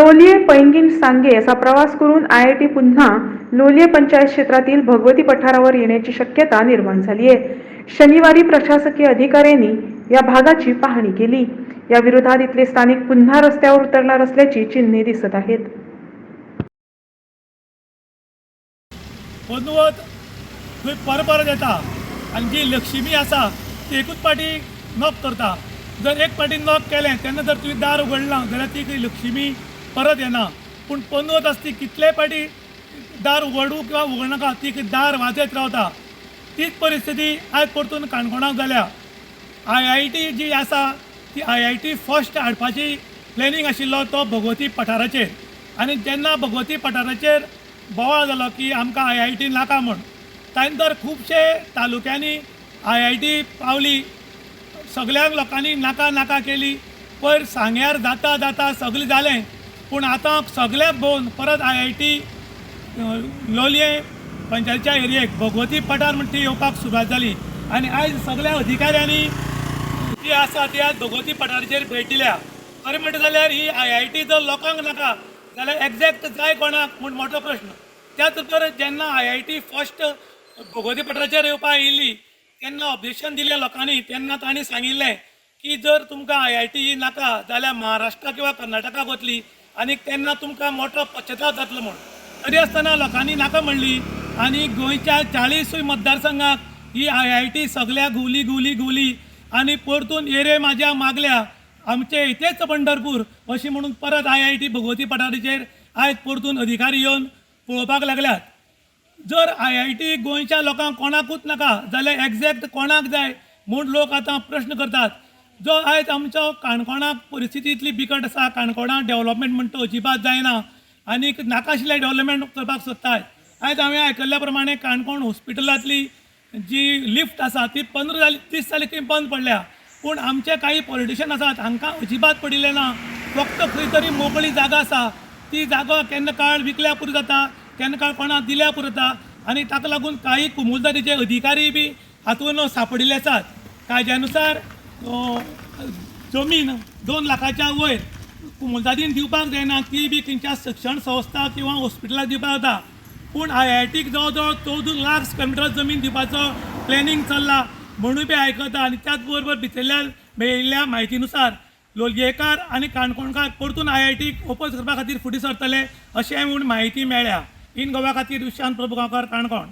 लोलिये पैंगीण सांगे असा प्रवास करून आय आय टी पुन्हा लोलिये पंचायत क्षेत्रातील भगवती पठारावर येण्याची शक्यता निर्माण झाली आहे. शनिवारी प्रशासकीय अधिकाऱ्यांनी या भागाची पाहणी केली. या विरोधात इथले स्थानिक पुन्हा रस्त्यावर उतरणार असल्याची चिन्हे दिसत आहेत. पनवत थंय परत परत येता आनी जी लक्ष्मी आसा ती एकूच पाटी नॉक करता. जर एक पाटी नॉक केलें तेन्ना जर तुवें दार उगडलां जाल्यार ती लक्ष्मी परत येना पूण पनवत आसा ती कितले पाटी दार उगडू किंवा उगडनाका ती दार वाजयत रावता तीच परिस्थिती आयज परतून काणकोणाक जाल्या आय आय टी जी आसा ती आय आय टी फर्स्ट हाडपाची प्लॅनिंग आशिल्लो तो भगवती पठाराचेर. आनी जेन्ना भगवती पठाराचेर बोवाळ जालो की आमकां आय आय टी नाका म्हण तांणी तर खुबशे तालुक्यांनी आय आय टी पावली. सगळ्यांक लोकांनी नाका नाका केली. पयर सांग्यार जाता जाता सगळें जालें. पूण आतां सगळे भोवन परत आय आय टी लोलये पंचायतीच्या एरियेक भगवती पठार म्हणटा ती येवपाक सुरवात जाली आनी आयज सगळ्या अधिकाऱ्यांनी जी आसा ती आज भगवती पठाराचेर भेट दिल्या. खरें म्हणटा जाल्यार ही आय आय टी जर लोकांक नाका जाल्यार एग्जॅक्ट जाय कोणाक म्हूण मोठो प्रश्न. त्याच तर जेन्ना I I T first Bhagwati पठाराचेर येवपाक येयली तेन्ना ऑब्जेक्शन दिलें लोकांनी तेन्ना तांणी सांगिल्लें की जर तुमकां आय आय टी नाका जाल्यार महाराष्ट्रा किंवा कर्नाटकाक वतली आणि तेन्ना तुमकां मोठो पश्चाताप जातलो म्हूण तरी आसतना लोकांनी नाका म्हणली आनी गोंयच्या चाळीसूय मतदारसंघाक ही आय आय टी सगळ्या गुवली गुवली गुवली आनी परतून एरे म्हाज्या मागल्या. आमचे इथेच पंढरपूर अशी म्हणून परत आय आय टी भगवती पठारीचेर आयज परतून अधिकारी येवन पळोवपाक लागल्यात. जर आय आय टी गोंयच्या लोकांक कोणाकूच नाका जाल्यार एग्जॅक्ट कोणाक जाय म्हूण लोक आतां प्रश्न करतात. जो आयज आमचो काणकोणाक परिस्थिती इतली बिकट आसा काणकोणाक डेव्हलपमेंट म्हणटा तो अजिबात जायना. आनी नाकाशिल्ले डेव्हलपमेंट करपाक सोदताय. आयज हांवें आयकल्ल्या प्रमाणे काणकोण हॉस्पिटलांतली जी लिफ्ट आसा ती पंदरा जाली तीस जाली की बंद पडल्या. पूण आमचे काही पॉलिटिशन आसात हांकां अजिबात पडिल्लें ना. फक्त खंय तरी मोकळी जागा आसा ती जागा केन्ना काळ विकल्या पुरो जाता केन्ना काळ कोणाक दिल्या पुरो जाता. आनी ताका लागून काही कुमुलदारीचे अधिकारी बी हातूंत सांपडिल्ले आसात कायद्यानुसार जमीन दोन लाखाच्या वयर कुमुलदारीन दिवपाक जायना ती बी खंयच्या शिक्षण संस्था किंवा हॉस्पिटलाक दिवपाक जाता. पूण आय आय टीक जवळ जवळ चवदा लाख स्क्वेअर मिटर जमीन दिवपाचो प्लॅनिंग चल्ला म्हणून बी आयकता आनी त्याच बरोबर भितरल्या मेळिल्ल्या म्हायतीनुसार लोलयेकार आनी काणकोणकार परतून आय आय टीक ओपन करपा खातीर फुडें सरतले अशें म्हूण म्हायती मेळ्ळ्या इन गोवा खातीर विशांत प्रभू गांवकार काणकोण.